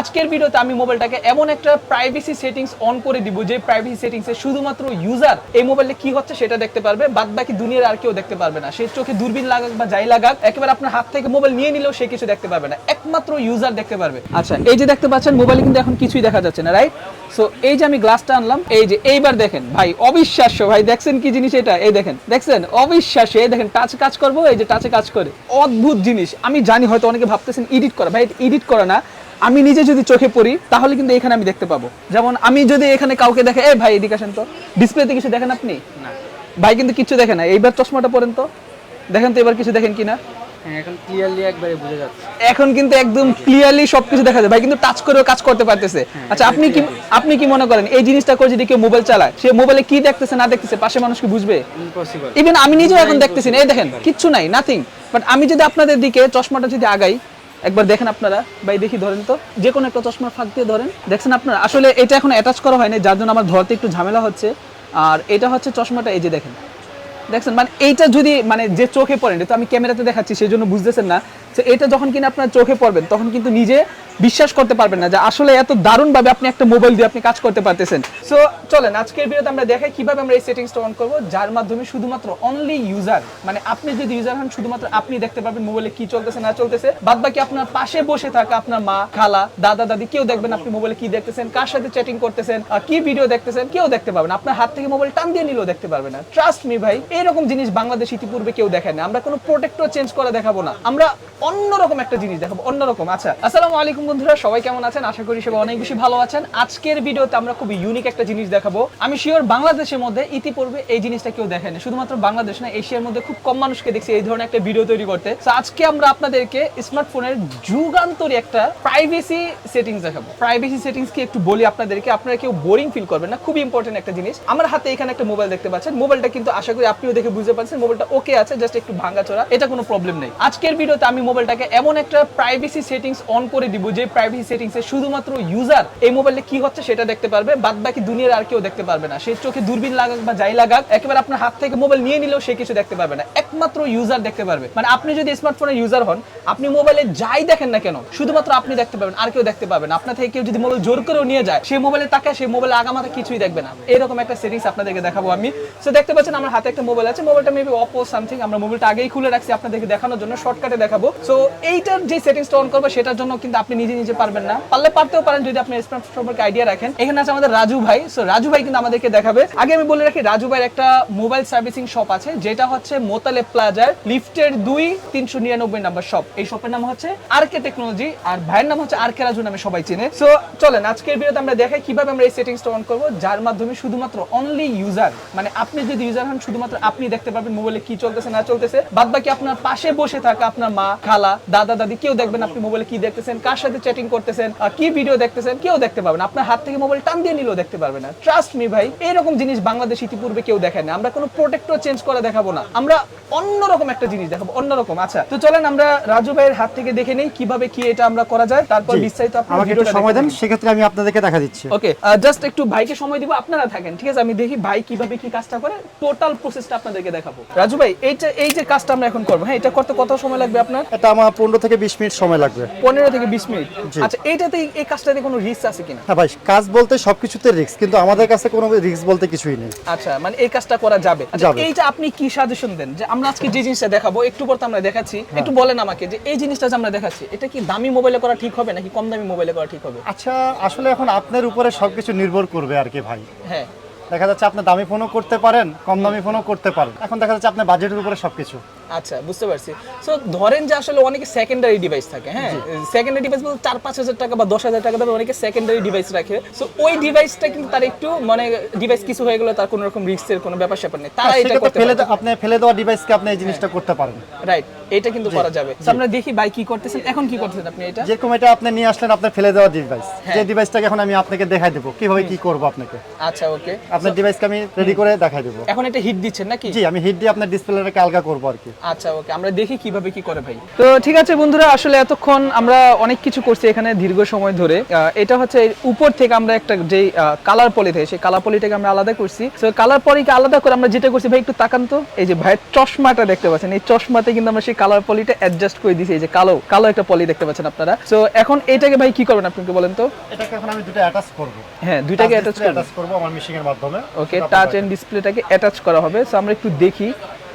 আজকের ভিডিওতে আমি মোবাইলটাকে এমন একটা প্রাইভেসি সেটিংস অন করে দিব, যে প্রাইভেসি সেটিংসে শুধুমাত্র ইউজার এই মোবাইলে কি হচ্ছে সেটা দেখতে পারবে বাদ বাকি দুনিয়ার আর কেউ দেখতে পারবে না। সে চোখে দূরবীন লাগাক বা যাই লাগাক, একেবারে আপনার হাত থেকে মোবাইল নিয়ে নিলেও সে কিছু দেখতে পারবে না। একমাত্র ইউজার দেখতে পারবে। আচ্ছা এই যে দেখতে পাচ্ছেন, মোবাইলে কিন্তু এখন কিছুই দেখা যাচ্ছে না রাইট সো এই যে আমি গ্লাসটা আনলাম, এই যে এইবার দেখেন, ভাই অবিশ্বাস্য, ভাই দেখছেন কি জিনিস এটা? এই দেখেন, দেখছেন? অবিশ্বাস্য, এই দেখেন টাচ কাজ করব, এই যে টাচে কাজ করে। অদ্ভুত জিনিস। আমি জানি হয়তো অনেকে ভাবতেছেন এডিট করা, ভাই এডিট করা না। আমি নিজে যদি চোখে পড়ি তাহলে কিন্তু এখানে আমি দেখতে পাবো। যেমন আমি যদি এখানে কাউকে দেখে এ ভাই এদিকে আসেন তো। ডিসপ্লেতে কিছু দেখেন আপনি? না। ভাই কিন্তু কিছু দেখে না। এইবার চশমাটা পরেন তো। দেখেন তো এবার কিছু দেখেন কিনা। হ্যাঁ এখন ক্লিয়ারলি একবারে বোঝা যাচ্ছে। এখন কিন্তু একদম ক্লিয়ারলি সবকিছু দেখা যায়। ভাই কিন্তু টাচ করেও কাজ করতে পারতেছে। আচ্ছা আপনি কি আপনি কি মনে করেন এই জিনিসটা করে যদি কেউ মোবাইল চালায় সে মোবাইলে কি দেখতেছে না দেখতেছে পাশে মানুষ কি বুঝবে? ইভেন আমি নিজেও এখন দেখতেছি না। এই দেখেন কিচ্ছু নাই নাথিং বাট আমি যদি আপনাদের দিকে চশমাটা যদি আগাই একবার দেখেন আপনারা। ভাই, দেখি ধরেন তো, যে কোনো একটা চশমার ফাঁক দিয়ে ধরেন। দেখছেন আপনারা? আসলে এটা এখন অ্যাটাচ করা হয়নি, যার জন্য আমার ধরতে একটু ঝামেলা হচ্ছে। আর এটা হচ্ছে চশমাটা, এই যে দেখেন। দেখছেন? মানে এইটা যদি মানে যে চোখে পড়েন, এটা আমি ক্যামেরাতে দেখাচ্ছি সেই জন্য বুঝতেছেন না। তো এটা যখন কিনা আপনার চোখে পড়বেন, তখন কিন্তু নিজে বিশ্বাস করতে পারবেন না যে আসলে এত দারুণভাবে আপনি একটা মোবাইল দিয়ে আপনি কাজ করতে পারতেছেন। সো চলেন, আজকের ভিডিওতে আমরা দেখাই কীভাবে আমরা এই সেটিংসটা অন করব, যার মাধ্যমে শুধুমাত্র অনলি ইউজার মানে আপনি যদি ইউজার হন, শুধুমাত্র আপনি দেখতে পারবেন মোবাইলে কি চলতেছে, না চলতেছে। বাদ বাকি আপনার পাশে বসে থাকা আপনার মা, খালা, দাদা, দাদি, কেউ দেখবেন আপনি মোবাইলে কি দেখতেছেন, কার সাথে চ্যাটিং করতেছেন, আর কি ভিডিও দেখতেছেন, কেউ দেখতে পাবেন আপনার হাত থেকে মোবাইল টান দিয়ে নিলেও দেখতে পারবে না। ট্রাস্ট মি ভাই, এরকম জিনিস বাংলাদেশ ইতিপূর্বে কেউ দেখেন না। আমরা কোনো প্রোটেক্টর চেঞ্জ করে দেখাবো না। আমরা অন্যরকম একটা জিনিস দেখাবো, অন্যরকম। আচ্ছা আসসালামু আলাইকুম বন্ধুরা, সবাই কেমন আছেন? আশা করি সবাই অনেক বেশি ভালো আছেন। আজকের ভিডিওতে আমরা খুব ইউনিক একটা জিনিস দেখাবো। আমি শিওর বাংলাদেশের মধ্যে ইতিপূর্বে এই জিনিসটা কেউ দেখেনি। শুধুমাত্র বাংলাদেশ না, এশিয়ার মধ্যে খুব কম মানুষকে দেখছি এই ধরনের একটা ভিডিও তৈরি করতে। তো আজকে আমরা আপনাদেরকে স্মার্টফোনের যুগান্তরী একটা প্রাইভেসি সেটিংস দেখাবো। প্রাইভেসি সেটিংস কি একটু বলি আপনাদেরকে? আপনারা কেউ বোরিং ফিল করবেন না খুব ইম্পর্টেন্ট একটা জিনিস। আমার হাতে এখানে একটা মোবাইল দেখতে পাচ্ছেন। মোবাইলটা কিন্তু আশা করি আপনিও দেখে বুঝতে পারছেন মোবাইলটা ওকে আছে জাস্ট একটু ভাঙাচোরা, এটা কোনো প্রবলেম নেই। আজকের ভিডিওতে আমি মোবাইলটাকে এমন একটা প্রাইভেসি সেটিংস অন করে দিব যে প্রাইভেসি সেটিংসে শুধুমাত্র ইউজার এই মোবাইলে কি হচ্ছে সেটা দেখতে পারবে বাদ বাকি দুনিয়ার আর কেউ দেখতে পারবে না। সে চোখে দূরবীন লাগাক বা যাই লাগাক, একেবারে আপনার হাত থেকে মোবাইল নিয়ে নিলেও সে কিছু দেখতে পারবে না। একমাত্র ইউজার দেখতে পারবে। মানে আপনি যদি স্মার্টফোনের ইউজার হন, আপনি মোবাইলে যাই দেখেন না কেন, শুধুমাত্র আপনি দেখতে পাবেন, আর কেউ দেখতে পাবেন আপনার থেকে কেউ যদি মোবাইল জোর করেও নিয়ে যায়, সেই মোবাইলে তাকে সেই মোবাইলে আগামাতে কিছুই দেখবে না। এরকম একটা সেটিংস আপনাদেরকে দেখাবো আমি। সো দেখতে পাচ্ছেন আমার হাতে একটা মোবাইল আছে। মোবাইলটা মেবি অপো সামথিং আমরা মোবাইলটা আগেই খুলে রাখছি আপনাদেরকে দেখানোর জন্য শর্টকাটে দেখাবো। সো এইটার যে সেটিংসটা অন করব, সেটার জন্য কিন্তু আপনি নিজে নিজে পারবেন না। পারলে পারতেও পারেন যদি আপনি স্মার্টফোন সম্পর্কে আইডিয়া রাখেন। এখানে আছে আমাদের রাজু ভাই। সো রাজু ভাই কিন্তু আমাদেরকে দেখাবে। আগে আমি বলে রাখি, রাজু ভাইয়ের একটা মোবাইল সার্ভিসিং শপ আছে, যেটা হচ্ছে মোতালে প্লাজার লিফটের দুই, তিনশো নিরানব্বই নাম্বার শপ এই শপের নাম হচ্ছে আর কে টেকনোলজি আর ভাইয়ের নাম হচ্ছে আর কে রাজু নামে সবাই চেনে। সো চলেন, আজকের ভিডিওতে আমরা দেখাই কীভাবে আমরা এই সেটিংসটা অন করব, যার মাধ্যমে শুধুমাত্র অনলি ইউজার মানে আপনি যদি ইউজার হন, শুধুমাত্র আপনি দেখতে পারবেন মোবাইলে কি চলতেছে, না চলতেছে। বাদ বাকি আপনার পাশে বসে থাকা আপনার মা, খালা, দাদা, দাদি, কেউ দেখবেন আপনি মোবাইলে কি দেখতেছেন, কার সাথে চ্যাটিং করতেছেন কি ভিডিও দেখতেছেন, কেউ দেখতে পাবেন আপনার হাত থেকে মোবাইল টান দিয়ে নিলেও দেখতে পারবে না। ট্রাস্ট মি ভাই, এরকম জিনিস বাংলাদেশ ইতিপূর্বে কেউ দেখেন না। আমরা কোনো প্রোটেক্টর চেঞ্জ করে দেখাবো না। আমরা অন্যরকম একটা জিনিস দেখাবো অন্যরকম। আচ্ছা তো চলেন আমরা রাজু ভাইয়ের হাত থেকে দেখে নেই কীভাবে কি এটা আমরা করা যায় তারপর বিস্তারিত আপনার আমাকে একটু সময় দেন। সেক্ষেত্রে আমি আপনাদেরকে দেখা দিচ্ছি। ওকে জাস্ট একটু ভাইকে সময় দিব আপনারা থাকেন ঠিক আছে? আমি দেখি ভাই কীভাবে কি কাজটা করে টোটাল প্রসেসটা আপনাদেরকে দেখাবো। রাজু ভাই এইটা এই যে কাজটা আমরা এখন করব হ্যাঁ এটা করতে কত সময় লাগবে আপনার? এটা আমার পনেরো থেকে বিশ মিনিট সময় লাগবে। পনেরো থেকে বিশ মিনিট। আচ্ছা এইটাতে এই কাজটাতে কোনো রিস্ক আছে কিনা? হ্যাঁ ভাই কাজ বলতে সবকিছুতে রিস্ক কিন্তু আমাদের কাছে কোনো রিস্ক বলতে কিছুই নেই। আচ্ছা মানে এই কাজটা করা যাবে। আচ্ছা যাবে। এইটা আপনি কি সাজেশন দেন? যে আমরা আজকে যে জিনিসটা দেখাবো একটু পর তো আমরা দেখাচ্ছি। হ্যাঁ। একটু বলেন আমাকে যে এই জিনিসটা যে আমরা দেখাচ্ছি এটা কি দামি মোবাইলে করা ঠিক হবে নাকি কম দামি মোবাইলে করা ঠিক হবে? আচ্ছা আসলে এখন আপনার উপরে সবকিছু নির্ভর করবে আর কি ভাই। হ্যাঁ। দেখা যাচ্ছে আপনি দামি ফোনও করতে পারেন কম দামি ফোনও করতে পারেন। এখন দেখা যাচ্ছে আপনার বাজেটের উপরে সবকিছু। আচ্ছা বুঝতে পারছি। সো ধরেন যে আসলে অনেকে সেকেন্ডারি ডিভাইস থাকে হ্যাঁ? সেকেন্ডারি ডিভাইস বলতে চার পাঁচ হাজার টাকা বা দশ হাজার টাকা দামে অনেকে সেকেন্ডারি ডিভাইস রাখে। সো ওই ডিভাইসটা কিন্তু তার একটু মানে ডিভাইস কিছু হয়ে গেলে তার কোনো রকম রিস্কের কোনো ব্যাপার স্যাপার নেই। তারা এটা করতে ফেলে আপনি ফেলে দেওয়া ডিভাইসকে আপনি এই জিনিসটা করতে পারেন। রাইট এটা কিন্তু করা যাবে। আমরা দেখি ভাই কি করতেছেন। এখন কি করতেছেন আপনি এটা? যেরকম এটা আপনি নিয়ে আসলেন আপনার ফেলে দেওয়া ডিভাইস হ্যাঁ। যে ডিভাইসটাকে এখন আমি আপনাকে দেখাই দেবো কীভাবে কি করব আপনাকে। আচ্ছা ওকে। আপনার ডিভাইসকে আমি রেডি করে দেখাই দেবো। এখন এটা হিট দিচ্ছেন নাকি? জি আমি হিট দিয়ে আপনার ডিসপ্লেটাকে আলগা করব আর কি। আচ্ছা ওকে। আমরা দেখি কীভাবে কি করে ভাই। তো ঠিক আছে বন্ধুরা আসলে এতক্ষণ আমরা অনেক কিছু করছি এখানে দীর্ঘ সময় ধরে। এটা হচ্ছে উপর থেকে আমরা একটা যে কালার পলি থাকে সেই কালার পলিটাকে আমরা আলাদা করছি। তো কালার পলিকে আলাদা করে আমরা যেটা করছি ভাই একটু তাকান তো। এই যে ভাইয়ের চশমাটা দেখতে পাচ্ছেন এই চশমাতে কিন্তু আমরা সেই কালার পলিটা অ্যাডজাস্ট করে দিয়েছি এই যে কালো কালো একটা পলি দেখতে পাচ্ছেন আপনারা। তো এখন এটাকে ভাই কি করবেন আপনি একটু বলেন তো? এটাকে এখন আমি দুটো অ্যাটাচ করব। হ্যাঁ দুইটাকে অ্যাটাচ করবেন। অ্যাটাচ করব আমার মেশিং এর মাধ্যমে। ওকে টাচ এন্ড ডিসপ্লেটাকে অ্যাটাচ করা হবে। সো আমরা একটু দেখি।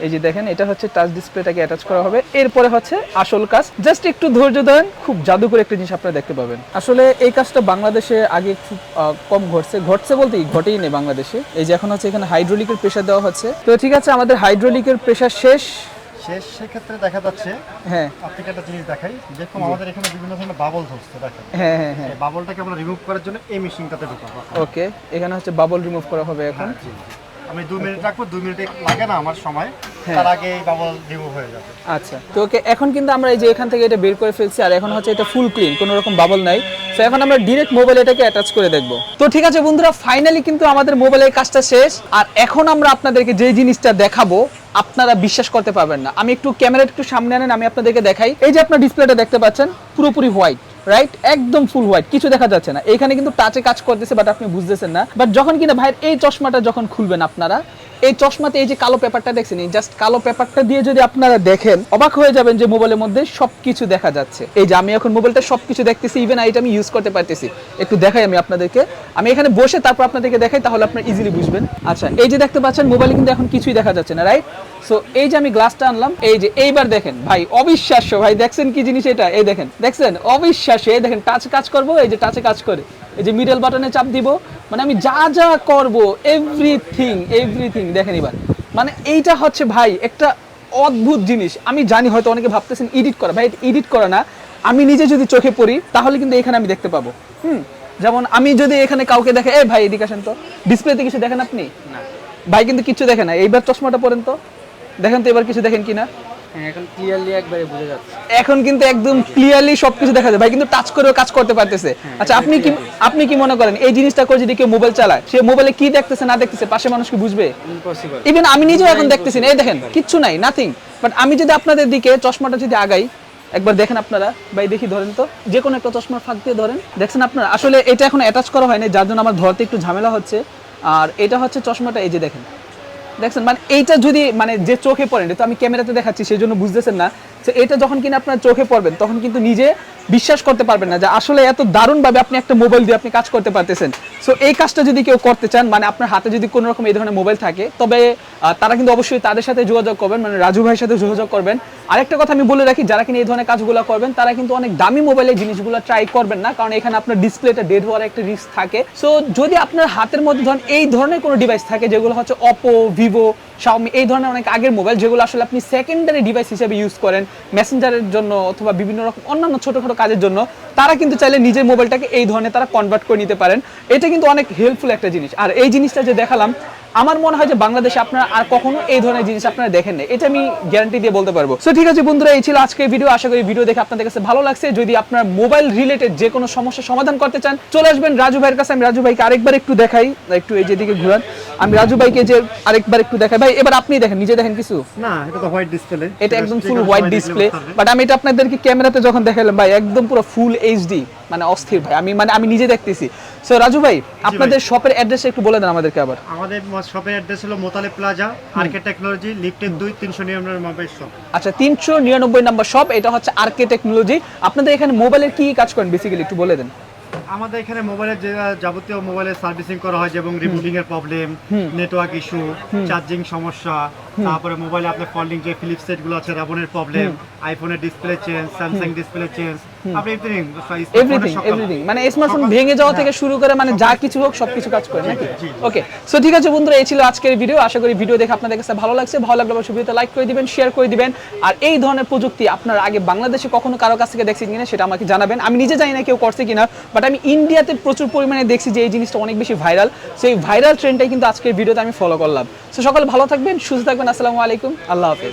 এই যে দেখেন এটা হচ্ছে টাচ ডিসপ্লেটাকে অ্যাটাচ করা হবে। এরপরে হচ্ছে আসল কাজ। জাস্ট একটু ধৈর্য দেন খুব জাদুকর একটা জিনিস আপনারা দেখতে পাবেন। আসলে এই কাজটা বাংলাদেশে আগে খুব কম ঘটছে। ঘটছে বলতে ঘটেই নেই বাংলাদেশে। এই যে এখন হচ্ছে এখানে হাইড্রোলিকের প্রেশার দেওয়া হচ্ছে। তো ঠিক আছে আমাদের হাইড্রোলিকের প্রেশার শেষ। শেষ সেক্ষেত্রে দেখা যাচ্ছে হ্যাঁ। আপনাকে একটা জিনিস দেখাই। যেরকম আমাদের এখানে বিভিন্ন ধরনের বাবল ধরছে দেখেন। হ্যাঁ হ্যাঁ হ্যাঁ। বাবলটাকে আমরা রিমুভ করার জন্য এই মেশিনটাতে ঢুকাবো। ওকে এখানে হচ্ছে বাবল রিমুভ করা হবে এখন। জি। আমি দুই মিনিট রাখব দুই মিনিট লাগে না আমার সময়। হ্যাঁ। তার আগে এই বাবল রিমুভ হয়ে যাবে। আচ্ছা তো ওকে এখন কিন্তু আমরা এই যে এখান থেকে এটা বের করে ফেলছি আর এখন হচ্ছে এটা ফুল ক্লিন কোনো রকম বাবল নাই। তো এখন আমরা ডিরেক্ট মোবাইল এটাকে অ্যাটাচ করে দেখব। তো ঠিক আছে বন্ধুরা ফাইনালি কিন্তু আমাদের মোবাইলের কাজটা শেষ। আর এখন আমরা আপনাদেরকে যে জিনিসটা দেখাবো আপনারা বিশ্বাস করতে পারবেন না। আমি একটু ক্যামেরা একটু সামনে আনেন আমি আপনাদেরকে দেখাই। এই যে আপনার ডিসপ্লেটা দেখতে পাচ্ছেন পুরোপুরি হোয়াইট রাইট একদম ফুল হোয়াইট কিছু দেখা যাচ্ছে না। এখানে কিন্তু টাচে কাজ করতেছে বাট আপনি বুঝতেছেন না। বাট যখন কিনা ভাইয়ের এই চশমাটা যখন খুলবেন আপনারা, এই চশমাতে এই যে কালো পেপারটা দেখছেন, এই জাস্ট কালো পেপারটা দিয়ে যদি আপনারা দেখেন, অবাক হয়ে যাবেন যে মোবাইলের মধ্যে সবকিছু দেখা যাচ্ছে। এই যে আমি এখন মোবাইলটা সবকিছু দেখতেছি ইভেন এটা আমি ইউজ করতে পারতেছি। একটু দেখাই আমি আপনাদেরকে। আমি এখানে বসে তারপর আপনাদেরকে দেখাই, তাহলে আপনারা ইজিলি বুঝবেন। আচ্ছা এই যে দেখতে পাচ্ছেন মোবাইলে কিন্তু এখন কিছুই দেখা যাচ্ছে না রাইট সো এই যে আমি গ্লাসটা আনলাম এই যে এইবার দেখেন ভাই অবিশ্বাস্য ভাই দেখছেন কি জিনিস এটা? এই দেখেন দেখছেন? অবিশ্বাস্য এই দেখেন টাচ কাজ করব এই যে টাচে কাজ করে। এই যে মিডল বাটনে চাপ দিব মানে আমি যা যা করব এভরিথিং এভরিথিং দেখেন এবার। মানে এইটা হচ্ছে ভাই একটা অদ্ভুত জিনিস। আমি জানি হয়তো অনেকে ভাবতেছেন এডিট করা। ভাই এডিট করা না। আমি নিজে যদি চোখে পড়ি তাহলে কিন্তু এখানে আমি দেখতে পাবো। হুম? যেমন আমি যদি এখানে কাউকে দেখে এ ভাই এদিকে আসেন তো। ডিসপ্লেতে কিছু দেখেন আপনি? ভাই কিন্তু কিছু দেখে না। এইবার চশমাটা পরেন তো। দেখেন তো এবার কিছু দেখেন কিনা হ্যাঁ এখন ক্লিয়ারলি একবারে বোঝা যাচ্ছে। এখন কিন্তু একদম ক্লিয়ারলি সবকিছু দেখা যায়। ভাই কিন্তু টাচ করেও কাজ করতে পারতেছে। আচ্ছা আপনি কি আপনি কি মনে করেন এই জিনিসটা করে যদি কেউ মোবাইল চালায় সে মোবাইলে কি দেখতেছে না দেখতেছে পাশে মানুষ কি বুঝবে? ইম্পসিবল ইভেন আমি নিজেও এখন দেখতেছি না। এই দেখেন কিচ্ছু নাই নাথিং বাট আমি যদি আপনাদের দিকে চশমাটা যদি আগাই একবার দেখেন আপনারা। ভাই দেখি ধরেন তো যে কোনো একটা চশমার ফাঁক দিয়ে ধরেন। দেখছেন আপনারা? আসলে এটা এখন অ্যাটাচ করা হয়নি যার জন্য আমার ধরতে একটু ঝামেলা হচ্ছে। আর এটা হচ্ছে চশমাটা এই যে দেখেন। দেখছেন মানে এইটা যদি মানে যে চোখে পড়েন তো আমি ক্যামেরাতে দেখাচ্ছি, সেই জন্য বুঝতেছেন না। এটা যখন কিনা আপনার চোখে পড়বেন, তখন কিন্তু নিজে বিশ্বাস করতে পারবেন না যে আসলে এত দারুণভাবে আপনি একটা মোবাইল দিয়ে আপনি কাজ করতে পারতেছেন। সো এই কাজটা যদি কেউ করতে চান মানে আপনার হাতে যদি কোনো রকম এই ধরনের মোবাইল থাকে, তবে তারা কিন্তু অবশ্যই তাদের সাথে যোগাযোগ করবেন মানে রাজু ভাইয়ের সাথে যোগাযোগ করবেন। আরেকটা কথা আমি বলে রাখি, যারা কিনা এই ধরনের কাজগুলো করবেন, তারা কিন্তু অনেক দামি মোবাইলের জিনিসগুলো ট্রাই করবেন না, কারণ এখানে আপনার ডিসপ্লেটা ডেড হওয়ার একটা রিস্ক থাকে। সো যদি আপনার হাতের মধ্যে ধরেন এই ধরনের কোনো ডিভাইস থাকে, যেগুলো হচ্ছে অপো ভিভো শাওমি এই ধরনের অনেক আগের মোবাইল, যেগুলো আসলে আপনি সেকেন্ডারি ডিভাইস হিসেবে ইউজ করেন মেসেঞ্জারের জন্য অথবা বিভিন্ন রকম অন্যান্য ছোটখাটো কাজের জন্য, তারা কিন্তু চাইলে নিজের মোবাইলটাকে এই ধরনের তারা কনভার্ট করে নিতে পারেন। এটা কিন্তু অনেক হেল্পফুল একটা জিনিস। আর এই জিনিসটা যে দেখালাম আমার মনে হয় যে বাংলাদেশে আপনারা আর কখনো এই ধরনের জিনিস আপনারা দেখেন না এটা আমি গ্যারান্টি দিয়ে বলতে পারব। সো ঠিক আছে বন্ধুরা এই ছিল আজকের ভিডিও আশা করি ভিডিও দেখে আপনাদের কাছে ভালো লাগছে। যদি আপনার মোবাইল রিলেটেড যে কোনো সমস্যার সমাধান করতে চান চলে আসবেন রাজু ভাইয়ের কাছে। আমি রাজু ভাইকে আরেকবার একটু দেখাই। একটু এই যেদিকে ঘুরান। আমি রাজু ভাইকে যে আরেকবার একটু দেখাই। ভাই এবার আপনি দেখেন নিজে দেখেন কিছু? না এটা তো হোয়াইট ডিসপ্লে এটা একদম ফুল হোয়াইট ডিসপ্লে বাট আমি এটা আপনাদেরকে ক্যামেরাতে যখন দেখালাম ভাই একদম পুরো ফুল এইচডি মানে অস্থির ভাই। আমি মানে আমি নিজে দেখতেছি। সো রাজু ভাই আপনাদের শপের অ্যাড্রেস একটু বলে দেন আমাদেরকে আবার। আমাদের শপের অ্যাড্রেস হলো মোতালে প্লাজা আর্কে টেকনোলজি লিফটের দুই তিনশো নিরানব্বই মোবাইল শপ আচ্ছা তিনশো নিরানব্বই নাম্বার শপ এটা হচ্ছে আরকে টেকনোলজি আপনাদের এখানে মোবাইলের কি কাজ করেন বেসিক্যালি একটু বলে দেন। আমাদের এখানে মোবাইলের যে যাবতীয় মোবাইলের সার্ভিসিং করা হয় যেমন রিবুটিং এর প্রবলেম নেটওয়ার্ক ইস্যু চার্জিং সমস্যা তারপরে মোবাইলে আপনার ফল্ডিং যে ফিলিপ সেটগুলো আছে রাবনের প্রবলেম আইফোনের display change Samsung display change everything everything everything মানে স্মার্টফোন ভেঙে যাওয়া থেকে শুরু করে মানে যা কিছু হোক সবকিছু কাজ করে নাকি? জি, জি। ওকে সো ঠিক আছে বন্ধুরা এই ছিল আজকের ভিডিও আশা করি ভিডিও দেখে আপনাদের কাছে ভালো লাগছে। ভালো লাগলে অবশ্যই ভিডিওতে লাইক করে দিবেন শেয়ার করে দিবেন। আর এই ধরনের প্রযুক্তি আপনার আগে বাংলাদেশে কখনো কারও কাছ থেকে দেখছেন কিনা সেটা আমাকে জানাবেন। আমি নিজে জানি না কেউ করছে কিনা বাট আমি ইন্ডিয়াতে প্রচুর পরিমাণে দেখছি যে এই জিনিসটা অনেক বেশি ভাইরাল সেই ভাইরাল ট্রেন্ডটাই কিন্তু আজকের ভিডিওতে আমি ফলো করলাম। সো সকলে ভালো থাকবেন সুস্থ থাকবেন। আসসালামু আলাইকুম। আল্লাহ হাফেজ।